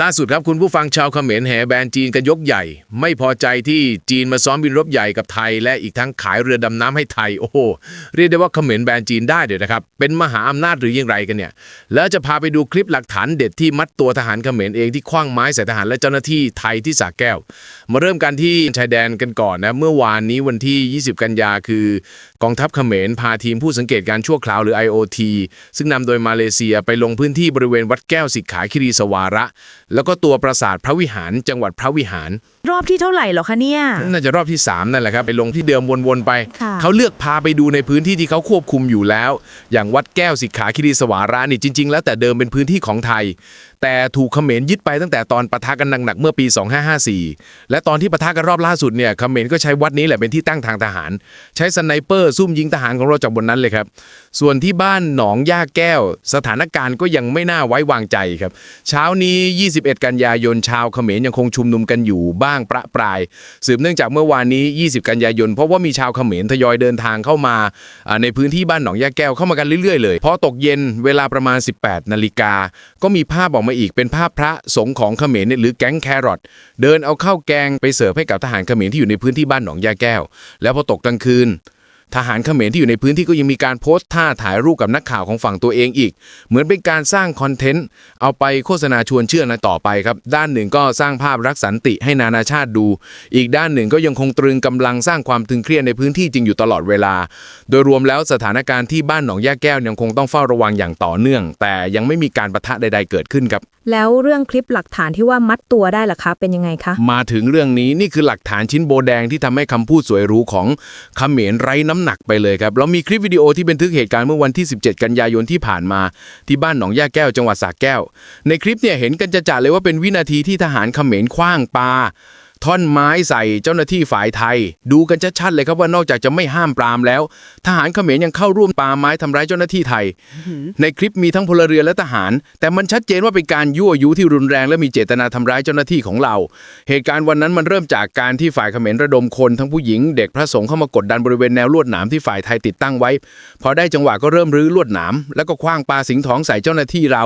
ล่าสุดครับคุณผู้ฟังชาวเขมรแห่แบนจีนกันยกใหญ่ ไม่พอใจที่จีนมาซ้อมบินรบใหญ่กับไทย และอีกทั้งขายเรือดำน้ำให้ไทย โอ้โหเรียกได้ว่าเขมรแบนจีนได้เดี๋ยวนะครับ เป็นมหาอำนาจหรือยังไรกันเนี่ย แล้วจะพาไปดูคลิปหลักฐานเด็ดที่มัดตัวทหารเขมรเองที่คว้างไม้ใส่ทหารและเจ้าหน้าที่ไทยที่สระแก้ว มาเริ่มกันที่ชายแดนกันก่อนนะเมื่อวานนี้วันที่ 20 กันยาคือกองทัพเขมรพาทีมผู้สังเกตการชั่วคราวหรือ IOT ซึ่งนำโดยมาเลเซียไปลงพื้นที่บริเวณวัดแก้วสิกขาคิรีสวาระ แล้วก็ตัวปราสาทพระวิหาร จังหวัดพระวิหาร รอบที่เท่าไหร่เหรอคะเนี่ย น่าจะรอบที่ 3 นั่นแหละครับ ไปลงที่เดิมวนๆไป ค่ะ เขาเลือกพาไปดูในพื้นที่ที่เขาควบคุมอยู่แล้ว อย่างวัดแก้วสิกขาคิรีสวาระนี่จริง ๆ แล้วแต่เดิมเป็นพื้นที่ของไทย แต่ถูกเขมรยึดไปตั้งแต่ตอนปะทะกันหนักๆเมื่อปี 2554 และตอนที่ปะทะกันรอบล่าสุดเนี่ยเขมรก็ใช้วัดนี้แหละเป็นที่ตั้งทางทหาร ใช้สไนเปอร์ซุ่มยิงทหารของเราจากบนนั้นเลยครับ ส่วนที่บ้านหนองย่าแก้ว สถานการณ์ก็ยังไม่น่าไว้วางใจครับ เช้านี้ 21 กันยายนชาวเขมรยังคงชุมนุมกันอยู่บ้างประปราย สืบเนื่องจากเมื่อวานนี้ 20 กันยายน เพราะว่ามีชาวเขมรทยอยเดินทางเข้ามาในพื้นที่บ้านหนองย่าแก้วเข้ามากันเรื่อยๆเลยพอตกเย็นเวลาประมาณ 18นาฬิกาก็มีภาพออกมาอีกเป็นภาพพระสงฆ์ของเขมรเนี่ยหรือแก๊งแครอทเดินเอาข้าวแกงไปเสิร์ฟให้กับทหารเขมรที่อยู่ในพื้นที่บ้านหนองยาแก้ว แล้วพอตกกลางคืน ทหารเขมรที่อยู่ในพื้นที่ก็ยังมีการโพสต์ท่าถ่ายรูปกับนักข่าวของฝั่งตัวเองอีก เหมือนเป็นการสร้างคอนเทนต์ เอาไปโฆษณาชวนเชื่อนะต่อไปครับ ด้านหนึ่งก็สร้างภาพรักสันติให้นานาชาติดู อีกด้านหนึ่งก็ยังคงตรึงกำลังสร้างความตึงเครียดในพื้นที่จริงอยู่ตลอดเวลา โดยรวมแล้วสถานการณ์ที่บ้านหนองย่าแก้วยังคงต้องเฝ้าระวังอย่างต่อเนื่อง แต่ยังไม่มีการประทะใด ๆ เกิดขึ้นครับแล้วเรื่องคลิปหลักฐานที่ว่ามัดตัวได้ล่ะคะเป็นยังไงคะ มาถึงเรื่องนี้นี่คือหลักฐานชิ้นโบแดงที่ทำให้คำพูดสวยหรูของเขมรไร้น้ำหนักไปเลยครับเรามีคลิปวิดีโอที่บันทึกเหตุการณ์เมื่อวันที่ 17 กันยายนที่ผ่านมา ที่บ้านหนองย่าแก้วจังหวัดสระแก้ว ในคลิปเนี่ยเห็นกันจะจ่าเลยว่าเป็นวินาทีที่ทหารเขมรคว้างปลา ท่อนไม้ใส่เจ้าหน้าที่ฝ่ายไทย ดูกันชัดๆเลยครับว่านอกจากจะไม่ห้ามปรามแล้ว ทหารเขมรยังเข้าร่วมปาไม้ทำร้ายเจ้าหน้าที่ไทย ในคลิปมีทั้งพลเรือนและทหาร แต่มันชัดเจนว่าเป็นการยั่วยุที่รุนแรง และมีเจตนาทำร้ายเจ้าหน้าที่ของเรา เหตุการณ์วันนั้นมันเริ่มจากการที่ฝ่ายเขมรระดมคนทั้งผู้หญิงเด็กพระสงฆ์เข้ามากดดันบริเวณแนวลวดหนามที่ฝ่ายไทยติดตั้งไว้ พอได้จังหวะก็เริ่มรื้อลวดหนามแล้วก็คว้างปาสิงทองใส่เจ้าหน้าที่เรา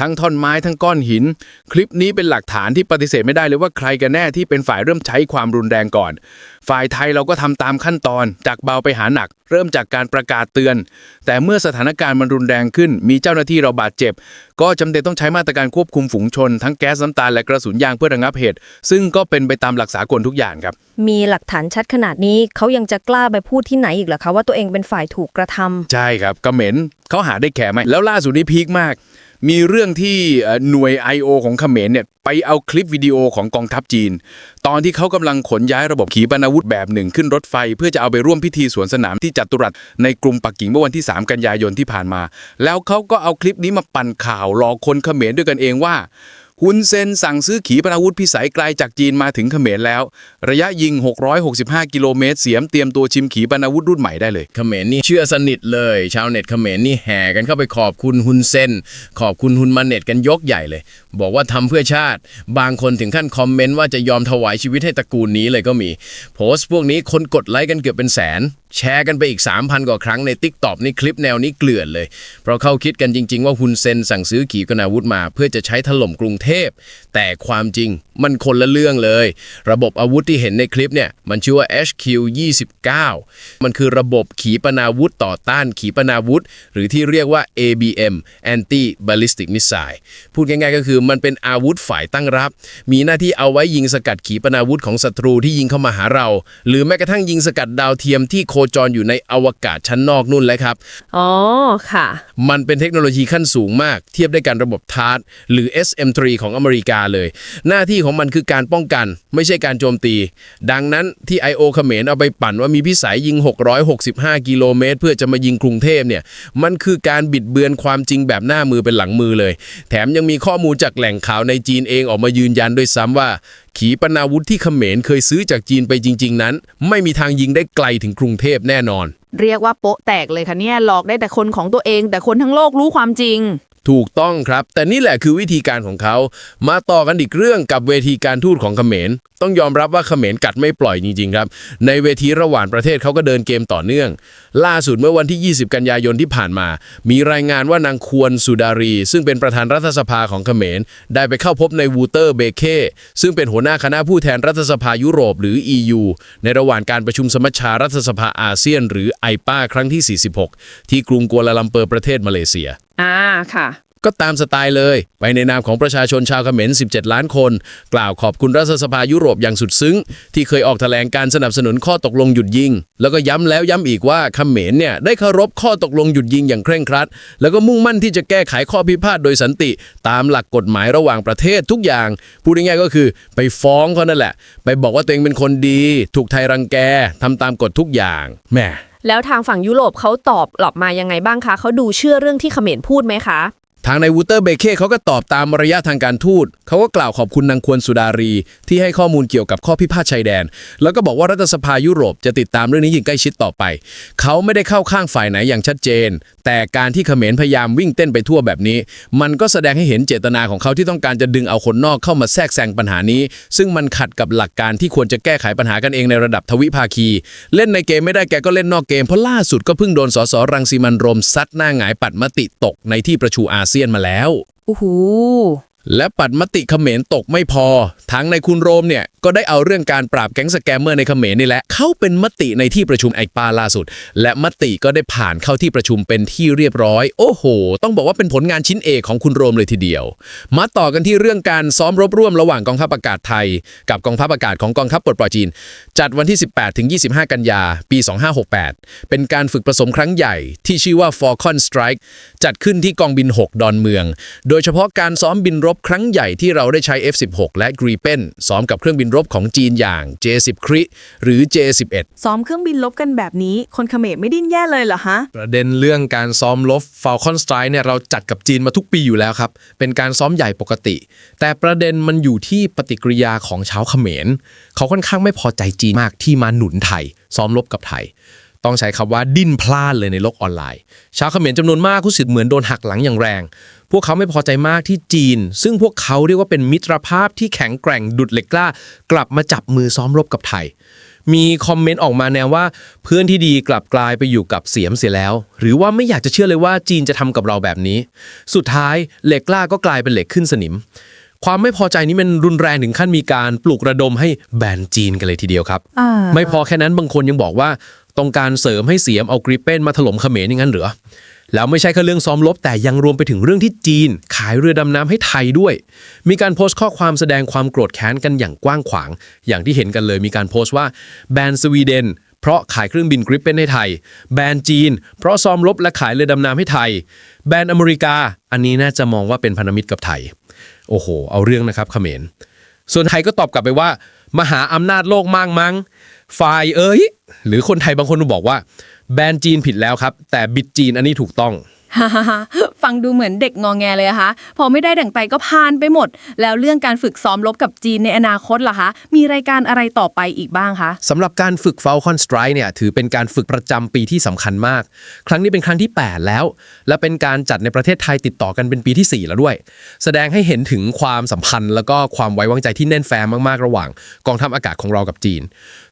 ทั้งท่อนไม้ทั้งก้อนหิน คลิปนี้เป็นหลักฐานที่ปฏิเสธไม่ได้เลยว่าใครกันแน่ที่เป็นฝ่ายเริ่มใช้ความรุนแรงก่อน ฝ่ายไทยเราก็ทำตามขั้นตอนจากเบาไปหาหนัก เริ่มจากการประกาศเตือน แต่เมื่อสถานการณ์มันรุนแรงขึ้น มีเจ้าหน้าที่เราบาดเจ็บ ก็จำเป็นต้องใช้มาตรการควบคุมฝูงชน ทั้งแก๊สน้ำตาและกระสุนยางเพื่อระงับเหตุ ซึ่งก็เป็นไปตามหลักสากลทุกอย่างครับ มีหลักฐานชัดขนาดนี้เขายังจะกล้าไปพูดที่ไหนอีกเหรอคะว่าตัวเองเป็นฝ่ายถูกกระทำใช่ครับกระเหม็นเขาหาได้แค่ไหมแล้วล่าสุดนี้พีคมาก มีเรื่องที่หน่วย I.O. ของเขมรเนี่ยไปเอาคลิปวิดีโอของกองทัพจีน ตอนที่เขากำลังขนย้ายระบบขีปนาวุธแบบหนึ่งขึ้นรถไฟ เพื่อจะเอาไปร่วมพิธีสวนสนามที่จัตุรัสในกรุงปักกิ่งเมื่อวันที่ 3 กันยายนที่ผ่านมา แล้วเขาก็เอาคลิปนี้มาปั่นข่าวหลอกคนเขมรด้วยกันเองว่า ฮุนเซนสั่งซื้อขีปนาวุธพิสัยไกลจากจีนมาถึงเขมรแล้ว ระยะยิง 665 กิโลเมตร เสียมเตรียมตัวชิมขีปนาวุธรุ่นใหม่ได้เลยเขมรนี่เชื่อสนิทเลย ชาวเน็ตเขมรนี่แห่กันเข้าไปขอบคุณฮุนเซนขอบคุณฮุนมาเน็ตกันยกใหญ่เลยบอกว่าทำเพื่อชาติ บางคนถึงขั้นคอมเมนต์ว่าจะยอมถวายชีวิตให้ตระกูลนี้เลยก็มี โพสต์พวกนี้คนกดไลค์กันเกือบเป็นแสน แชร์กันไปอีก 3,000 กว่าครั้งในติ๊กต็อกนี่คลิปแนวนี้เกลื่อนเลย เพราะเขาคิดกันจริง ๆ ว่าฮุนเซนสั่งซื้อขีปนาวุธมา เพื่อจะใช้ถล่มกรุงเทพ แต่ความจริงมันคนละเรื่องเลย ระบบอาวุธที่เห็นในคลิปเนี่ยมันชื่อว่า HQ 29 มันคือระบบขีปนาวุธต่อต้านขีปนาวุธ หรือที่เรียกว่า ABM Anti Ballistic Missile พูดง่ายๆก็คือมันเป็นอาวุธฝ่ายตั้งรับ มีหน้าที่เอาไว้ยิงสกัดขีปนาวุธของศัตรูที่ยิงเข้ามาหาเรา หรือแม้กระทั่งยิงสกัดดาวเทียมที่โคจรอยู่ในอวกาศชั้นนอกนู่นเลยครับ อ๋อ ค่ะ มันเป็นเทคโนโลยีขั้นสูงมาก เทียบได้กันระบบทาร์ตหรือ SM3 ของอเมริกาเลย หน้าที่ของมันคือการป้องกัน ไม่ใช่การโจมตี ดังนั้นที่ I.O. เขมรเอาไปปั่นว่ามีพิสัยยิง 665 กิโลเมตร เพื่อจะมายิงกรุงเทพเนี่ย มันคือการบิดเบือนความจริงแบบหน้ามือเป็นหลังมือเลย แถมยังมีข้อมูลจากแหล่งข่าวในจีนเองออกมายืนยันด้วยซ้ำว่า ขีปนาวุธที่เขมรเคยซื้อจากจีนไปจริง ๆ นั้น ไม่มีทางยิงได้ไกลถึงกรุงเทพแน่นอน เรียกว่าโป๊ะแตกเลยค่ะเนี่ยหลอกได้แต่คนของตัวเอง แต่คนทั้งโลกรู้ความจริง ถูกต้องครับ แต่นี่แหละคือวิธีการของเขา มาต่อกันอีกเรื่องกับเวทีการทูตของเขมร ต้องยอมรับว่าเขมรกัดไม่ปล่อยจริงๆครับ ในเวทีระหว่างประเทศเขาก็เดินเกมต่อเนื่อง ล่าสุดเมื่อวันที่ 20 กันยายนที่ผ่านมา มีรายงานว่านางควรสุดารี ซึ่งเป็นประธานรัฐสภาของเขมร ได้ไปเข้าพบในวูเตอร์เบเคซึ่งเป็นหัวหน้าคณะผู้แทนรัฐสภายุโรปหรือ EU ในระหว่างการประชุมสมัชชารัฐสภาอาเซียน หรือไอปาครั้งที่ 46 ที่กรุงกัวลาลัมเปอร์ประเทศมาเลเซีย อ่าค่ะ ก็ตามสไตล์เลย ไปในนามของประชาชนชาวเขมร 17 ล้านคน กล่าวขอบคุณรัฐสภายุโรปอย่างสุดซึ้ง ที่เคยออกแถลงการสนับสนุนข้อตกลงหยุดยิง แล้วก็ย้ำแล้วย้ำอีกว่าเขมรเนี่ยได้เคารพข้อตกลงหยุดยิงอย่างเคร่งครัด แล้วก็มุ่งมั่นที่จะแก้ไขข้อพิพาทโดยสันติ ตามหลักกฎหมายระหว่างประเทศทุกอย่าง พูดง่ายๆก็คือ ไปฟ้องเขานั่นแหละ ไปบอกว่าตัวเองเป็นคนดี ถูกไทยรังแกทำตามกฎทุกอย่างแหม แล้วทางฝั่งยุโรปเขาตอบกลับมายังไงบ้างคะเขาดูเชื่อเรื่องที่เขมรพูดไหมคะ ทางในวูเตอร์เบเคเขาก็ตอบตามมารยาททางการทูต เขาก็กล่าวขอบคุณนางควรสุดารี ที่ให้ข้อมูลเกี่ยวกับข้อพิพาทชายแดน แล้วก็บอกว่ารัฐสภายุโรปจะติดตามเรื่องนี้อย่างใกล้ชิดต่อไป เขาไม่ได้เข้าข้างฝ่ายไหนอย่างชัดเจน แต่การที่เขมรพยายามวิ่งเต้นไปทั่วแบบนี้ มันก็แสดงให้เห็นเจตนาของเขาที่ต้องการจะดึงเอาคนนอกเข้ามาแทรกแซงปัญหานี้ ซึ่งมันขัดกับหลักการที่ควรจะแก้ไขปัญหากันเองในระดับทวิภาคี เล่นในเกมไม่ได้แกก็เล่นนอกเกมเพราะล่าสุดก็เพิ่งโดนสสรังสีมันโรมซัดหน้าหงายปัดมติตกในที่ประชุมอาเซียนมาแล้ว โอ้โห และปัดมติเขมรตกไม่พอ ทั้งในคุณโรมเนี่ย ก็ได้เอาเรื่องการปราบแก๊งสแกมเมอร์ในเขมรนี่แหละ เข้าเป็นมติในที่ประชุมไอปาล่าสุด และมติก็ได้ผ่านเข้าที่ประชุมเป็นที่เรียบร้อย โอ้โห ต้องบอกว่าเป็นผลงานชิ้นเอกของคุณโรมเลยทีเดียว มาต่อกันที่เรื่องการซ้อมรบร่วมระหว่างกองทัพอากาศไทย กับกองทัพอากาศของกองทัพปลดปล่อยจีน จัดวันที่ 18ถึง25 กันยา ปี 2568 เป็นการฝึกผสมครั้งใหญ่ที่ชื่อว่า Falcon Strike จัดขึ้นที่กองบิน 6 ดอนเมือง โดยเฉพาะการซ้อมบินรบครั้งใหญ่ที่เราได้ใช้ F16 และ Gripen ซ้อมกับเครื่องบินรบของจีนอย่าง J10 คริหรือ J11 ซ้อมเครื่องบินลบกันแบบนี้ คนเขมรไม่ดิ้นแย่เลยเหรอฮะ ประเด็นเรื่องการซ้อมรบ Falcon Strike เนี่ยเราจัดกับจีนมาทุกปีอยู่แล้วครับ เป็นการซ้อมใหญ่ปกติ แต่ประเด็นมันอยู่ที่ปฏิกิริยาของชาวเขมร เขาค่อนข้างไม่พอใจจีนมากที่มาหนุนไทย ซ้อมรบกับไทย ต้องใช้คำว่าดิ้นพลาดเลยในโลกออนไลน์ ชาวเขมรจำนวนมากรู้สึกเหมือนโดนหักหลังอย่างแรง พวกเขาไม่พอใจมากที่จีน ซึ่งพวกเขาเรียกว่าเป็นมิตรภาพที่แข็งแกร่งดุดเหล็กกล้า กลับมาจับมือซ้อมรบกับไทย มีคอมเมนต์ออกมาแนวว่า เพื่อนที่ดีกลับกลายไปอยู่กับเสียมเสียแล้ว หรือว่าไม่อยากจะเชื่อเลยว่าจีนจะทำกับเราแบบนี้ สุดท้ายเหล็กกล้าก็กลายเป็นเหล็กขึ้นสนิมความไม่พอใจนี้มันรุนแรงถึงขั้นมีการปลุกระดมให้แบนจีนกันเลยทีเดียวครับ ไม่พอแค่นั้นบางคนยังบอกว่า ต้องการเสริมให้เสียมเอากริปเป้นมาถล่มเขมรอย่างนั้นเหรอแล้วไม่ใช่แค่เรื่องซ้อมรบแต่ยังรวมไปถึงเรื่องที่จีน ขายเรือดำน้ำให้ไทยด้วย มีการโพสต์ข้อความแสดงความโกรธแค้นกันอย่างกว้างขวาง อย่างที่เห็นกันเลยมีการโพสต์ว่าแบนสวีเดนเพราะขายเครื่องบินกริปเป้นให้ไทย แบนจีน เพราะซ้อมรบและขายเรือดำน้ำให้ไทย แบนอเมริกา อันนี้น่าจะมองว่าเป็นพันธมิตรกับไทย โอ้โห เอาเรื่องนะครับเขมร ส่วนไทยก็ตอบกลับไปว่า มหาอำนาจโลกมั่งมั้ง ฝ่ายเอ้ยหรือคนไทยบางคนบอกว่า แบรนด์จีนผิดแล้วครับ แต่บิดจีนอันนี้ถูกต้อง ฟังดูเหมือนเด็กงอแงเลยอะคะพอไม่ได้ดั่งใจก็พานไปหมด แล้วเรื่องการฝึกซ้อมรบกับจีนในอนาคตล่ะคะ มีรายการอะไรต่อไปอีกบ้างคะสำหรับการฝึก Falcon Strike เนี่ยถือเป็นการฝึกประจำปีที่สำคัญมาก ครั้งนี้เป็นครั้งที่ 8 แล้ว และเป็นการจัดในประเทศไทยติดต่อกันเป็นปีที่ 4 แล้วด้วย แสดงให้เห็นถึงความสัมพันธ์ แล้วก็ความไว้วางใจที่แน่นแฟ้มากๆ ระหว่าง กองทัพอากาศของเรากับจีน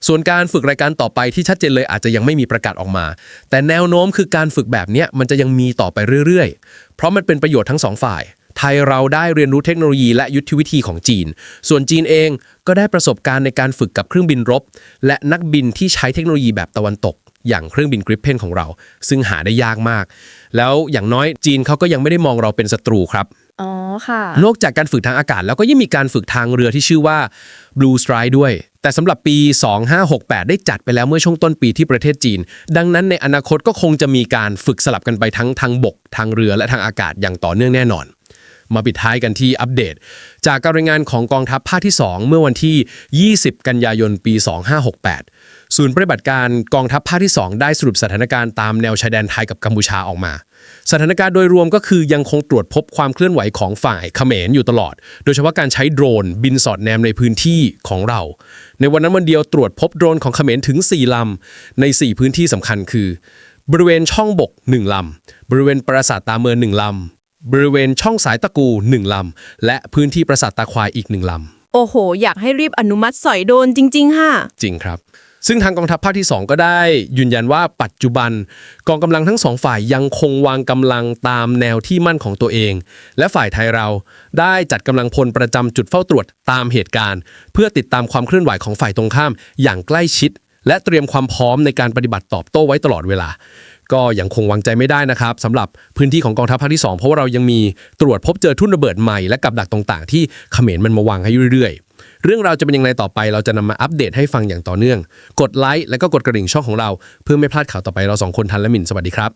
ส่วนการฝึกรายการต่อไปที่ชัดเจนเลยอาจจะยังไม่มีประกาศออกมา แต่แนวโน้มคือการฝึกแบบนี้มันจะยังมีต่อไปเรื่อยๆ เพราะมันเป็นประโยชน์ทั้งสองฝ่าย ไทยเราได้เรียนรู้เทคโนโลยีและยุทธวิธีของจีน ส่วนจีนเองก็ได้ประสบการณ์ในการฝึกกับเครื่องบินรบ และนักบินที่ใช้เทคโนโลยีแบบตะวันตก อย่างเครื่องบินกริปเพนของเรา ซึ่งหาได้ยากมาก แล้วอย่างน้อยจีนเขาก็ยังไม่ได้มองเราเป็นศัตรูครับอ๋อค่ะ นอกจากการฝึกทางอากาศแล้วก็ยังมีการฝึกทางเรือที่ชื่อว่า Blue Strike ด้วย แต่สำหรับปี 2568 ได้จัดไปแล้วเมื่อช่วงต้นปีที่ประเทศจีน ดังนั้นในอนาคตก็คงจะมีการฝึกสลับกันไปทั้งทางบก ทางเรือและทางอากาศอย่างต่อเนื่องแน่นอน มาปิดท้ายกันที่อัปเดต จากการรายงานของกองทัพภาคที่ 2 เมื่อวันที่ 20 กันยายนปี 2568 ศูนย์ปฏิบัติการกองทัพภาคที่ 2 ได้สรุปสถานการณ์ตามแนวชายแดนไทยกับกัมพูชาออกมา สถานการณ์โดยรวมก็คือยังคงตรวจพบความเคลื่อนไหวของฝ่ายเขมรอยู่ตลอด โดยเฉพาะการใช้โดรนบินสอดแนมในพื้นที่ของเรา ในวันนั้นวันเดียวตรวจพบโดรนของเขมรถึง 4 ลำ ใน 4 พื้นที่สำคัญคือ บริเวณช่องบก 1 ลำ บริเวณปราสาทตาเมือง1ลำ บริเวณช่องสายตะกู 1 ลำ และพื้นที่ปราสาทตาควายอีก 1 ลำ โอ้โห อยากให้รีบอนุมัติสอยโดนจริง ๆ ค่ะ จริงครับ ซึ่งทางกองทัพภาคที่ 2 ก็ได้ยืนยันว่าปัจจุบัน กองกำลังทั้งสองฝ่ายยังคงวางกำลังตามแนวที่มั่นของตัวเอง และฝ่ายไทยเราได้จัดกำลังพลประจำจุดเฝ้าตรวจตามเหตุการณ์ เพื่อติดตามความเคลื่อนไหวของฝ่ายตรงข้ามอย่างใกล้ชิด และเตรียมความพร้อมในการปฏิบัติตอบโต้ไว้ตลอดเวลา ก็ยังคงวางใจไม่ได้นะครับสำหรับพื้นที่ของกองทัพภาคที่ 2 เพราะว่าเรายังมีตรวจพบเจอทุ่นระเบิดใหม่และกับดักต่างๆ ที่เขมรมันมาวางให้เรื่อยๆ เรื่องราวจะเป็นยังไงต่อไปเราจะนำมาอัปเดตให้ฟังอย่างต่อเนื่อง กดไลค์และก็กดกระดิ่งช่องของเรา เพื่อไม่พลาดข่าวต่อไปเราสองคนทันและหมิ่นสวัสดีครับ